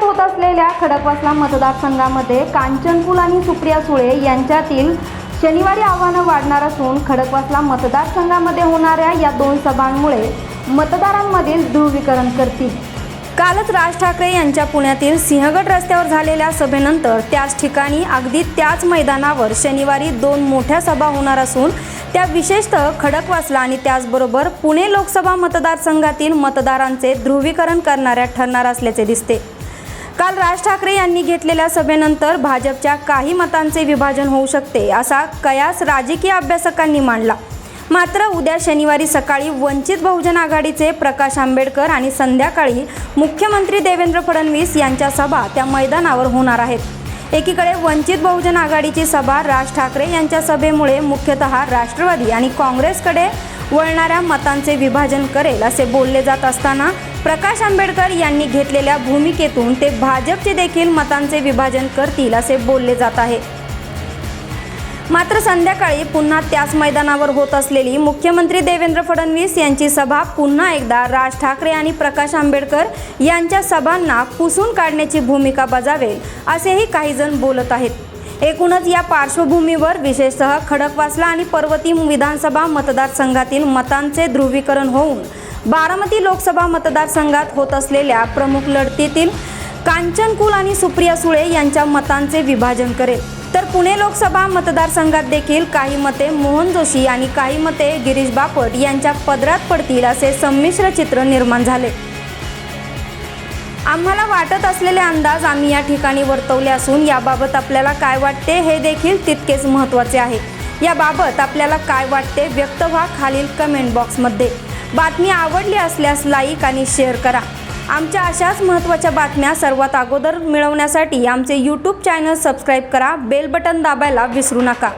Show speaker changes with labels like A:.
A: होत असलेल्या खडकवासला मतदारसंघामध्ये कांचनकुल आणि सुप्रिया सुळे यांच्यातील शनिवारी आव्हानं वाढणार असून खडकवासला मतदारसंघामध्ये होणाऱ्या या दोन सभांमुळे मतदारांमधील ध्रुवीकरण करतील. कालच राज ठाकरे यांच्या पुण्यातील सिंहगड रस्त्यावर झालेल्या सभेनंतर त्याच ठिकाणी अगदी त्याच मैदानावर शनिवारी दोन मोठ्या सभा होणार असून त्या विशेषतः खडकवासला आणि त्याचबरोबर पुणे लोकसभा मतदारसंघातील मतदारांचे ध्रुवीकरण करणाऱ्या ठरणार असल्याचे दिसते. काल राज ठाकरे यांनी घेतलेल्या सभेनंतर भाजपच्या काही मतांचे विभाजन होऊ शकते असा कयास राजकीय अभ्यासकांनी मांडला. मात्र उद्या शनिवारी सकाळी वंचित बहुजन आघाडीचे प्रकाश आंबेडकर आणि संध्याकाळी मुख्यमंत्री देवेंद्र फडणवीस यांच्या सभा त्या मैदानावर होणार आहेत. एकीकडे वंचित बहुजन आघाडीची सभा राज ठाकरे यांच्या सभेमुळे मुख्यतः राष्ट्रवादी आणि काँग्रेसकडे वळणाऱ्या मतांचे विभाजन करेल असे बोलले जात असताना प्रकाश आंबेडकर यांनी घेतलेल्या भूमिकेतून ते भाजपचे देखील मतांचे विभाजन करतील असे बोलले जात आहे. मात्र संध्याकाळी पुन्हा त्याच मैदानावर होत असलेली मुख्यमंत्री देवेंद्र फडणवीस यांची सभा पुन्हा एकदा राज ठाकरे आणि प्रकाश आंबेडकर यांच्या सभांना पुसून काढण्याची भूमिका बजावेल असेही काहीजण बोलत आहेत. एकूणच या पार्श्वभूमीवर विशेषतः खडकवासला आणि पर्वती विधानसभा मतदारसंघातील मतांचे ध्रुवीकरण होऊन बारामती लोकसभा मतदारसंघात होत असलेल्या प्रमुख लढतीतील कांचनकुल आणि सुप्रिया सुळे यांच्या मतांचे विभाजन करेल. तर पुणे लोकसभा मतदारसंघात देखील काही मते मोहन जोशी आणि काही मते गिरीश बापट यांच्या पदरात पडतील असे संमिश्र चित्र निर्माण झाले. आम्हाला वाटत असलेले अंदाज आम्ही या ठिकाणी वर्तवले असून याबाबत आपल्याला काय वाटते हे देखील तितकेच महत्त्वाचे आहे. याबाबत आपल्याला काय वाटते व्यक्त व्हा खालील कमेंट बॉक्समध्ये बातमी आवडली असल्यास लाईक आणि शेअर करा. आमच्या अशाच महत्त्वाच्या बातम्या सर्वात अगोदर मिळवण्यासाठी आमचे यूट्यूब चॅनल सबस्क्राईब करा बेल बटन दाबायला विसरू नका.